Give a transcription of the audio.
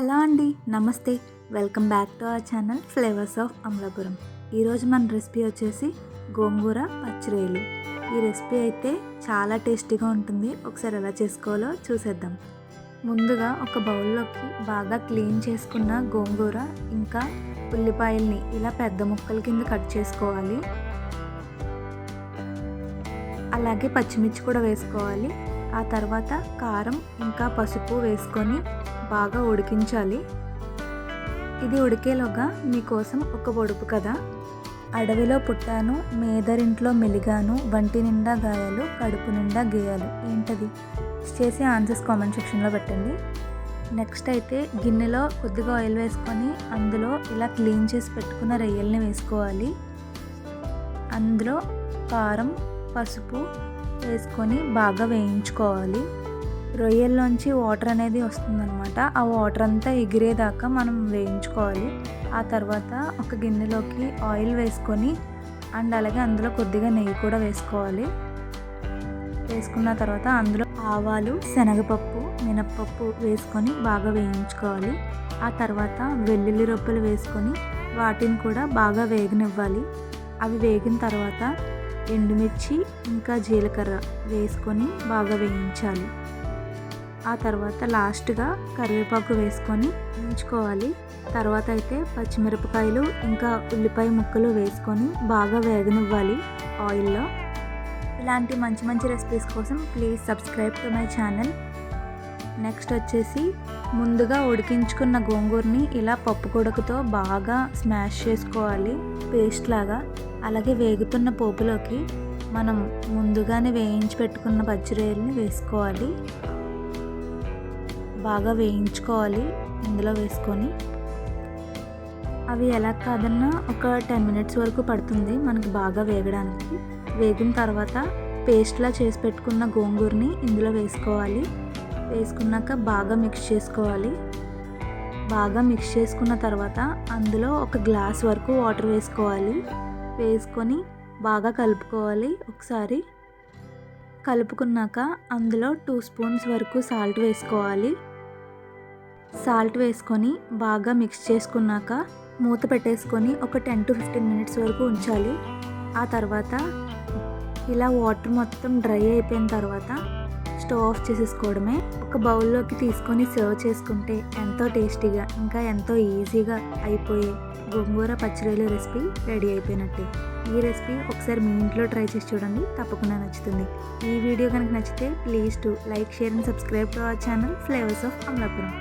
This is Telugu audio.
హలో అండి? నమస్తే. Welcome back to our channel flavours of Amalapuram. ఈరోజు మన రెసిపీ వచ్చేసి గోంగూర పచ్చిరొయ్యలు ఈ రెసిపీ అయితే చాలా టేస్టీగా ఉంటుంది. ఒకసారి ఎలా చేసుకోవాలో చూసేద్దాం. ముందుగా ఒక బౌల్లోకి బాగా క్లీన్ చేసుకున్న గోంగూర ఇంకా ఉల్లిపాయల్ని ఇలా పెద్ద ముక్కల కింద కట్ చేసుకోవాలి. అలాగే పచ్చిమిర్చి కూడా వేసుకోవాలి. ఆ తర్వాత కారం ఇంకా పసుపు వేసుకొని బాగా ఉడికించాలి. ఇది ఉడికేలోగా మీకోసం ఒక పొడుపు కదా అడవిలో పుట్టాను మేదరింట్లో మెలిగాను వంటి నిండా గాయాలు కడుపు నిండా గేయాలు. ఏంటది? చేసి ఆన్సర్స్ కామెంట్ సెక్షన్లో పెట్టండి. నెక్స్ట్ అయితే గిన్నెలో కొద్దిగా ఆయిల్ వేసుకొని అందులో ఇలా క్లీన్ చేసి పెట్టుకున్న రొయ్యల్ని వేసుకోవాలి. అందులో కారం పసుపు వేసుకొని బాగా వేయించుకోవాలి. రొయ్యల్లోంచి వాటర్ అనేది వస్తుందన్నమాట. ఆ వాటర్ అంతా ఎగిరేదాకా మనం వేయించుకోవాలి. ఆ తర్వాత ఒక గిన్నెలోకి ఆయిల్ వేసుకొని అండ్ అలాగే అందులో కొద్దిగా నెయ్యి కూడా వేసుకోవాలి. వేసుకున్న తర్వాత అందులో ఆవాలు శనగపప్పు మినప్పప్పు వేసుకొని బాగా వేయించుకోవాలి. ఆ తర్వాత వెల్లుల్లి రొప్పలు వేసుకొని వాటిని కూడా బాగా వేగనివ్వాలి. అవి వేగిన తర్వాత ఎండుమిర్చి ఇంకా జీలకర్ర వేసుకొని బాగా వేయించాలి. ఆ తర్వాత లాస్ట్గా కరివేపాకు వేసుకొని ఉంచుకోవాలి తర్వాత అయితే పచ్చిమిరపకాయలు ఇంకా ఉల్లిపాయ ముక్కలు వేసుకొని బాగా వేగనివ్వాలి ఆయిల్లో. ఇలాంటి మంచి మంచి రెసిపీస్ కోసం please subscribe to my channel. Next వచ్చేసి ముందుగా ఉడికించుకున్న గోంగూరని ఇలా పప్పు కొడుకుతో బాగా స్మాష్ చేసుకోవాలి. పేస్ట్ లాగా. అలాగే వేగుతున్న పోపులోకి మనం ముందుగానే వేయించి పెట్టుకున్న పచ్చిరొయ్యల్ని వేసుకోవాలి. బాగా వేయించుకోవాలి ఇందులో వేసుకొని. అవి ఎలా కాదన్నా ఒక టెన్ మినిట్స్ వరకు పడుతుంది మనకి బాగా వేగడానికి. వేగిన తర్వాత పేస్ట్లా చేసి పెట్టుకున్న గోంగూరని ఇందులో వేసుకోవాలి. వేసుకున్నాక బాగా మిక్స్ చేసుకోవాలి. బాగా మిక్స్ చేసుకున్న తర్వాత అందులో ఒక గ్లాస్ వరకు వాటర్ వేసుకోవాలి. వేసుకొని బాగా కలుపుకోవాలి ఒకసారి. కలుపుకున్నాక అందులో టూ స్పూన్స్ వరకు సాల్ట్ వేసుకోవాలి. సాల్ట్ వేసుకొని బాగా మిక్స్ చేసుకున్నాక మూత పెట్టేసుకొని ఒక టెన్ టు ఫిఫ్టీన్ మినిట్స్ వరకు ఉంచాలి. ఆ తర్వాత ఇలా వాటర్ మొత్తం డ్రై అయిపోయిన తర్వాత స్టవ్ ఆఫ్ చేసేసుకోవడమే. ఒక బౌల్లోకి తీసుకొని సర్వ్ చేసుకుంటే ఎంతో టేస్టీగా ఇంకా ఎంతో ఈజీగా అయిపోయే గోంగూర పచ్చిరొయ్యల రెసిపీ రెడీ అయిపోయినట్టే. ఈ రెసిపీ ఒకసారి మీ ఇంట్లో ట్రై చేసి చూడండి తప్పకుండా నచ్చుతుంది. ఈ వీడియో కనుక నచ్చితే please to like share and subscribe to our channel flavours of Amalapuram.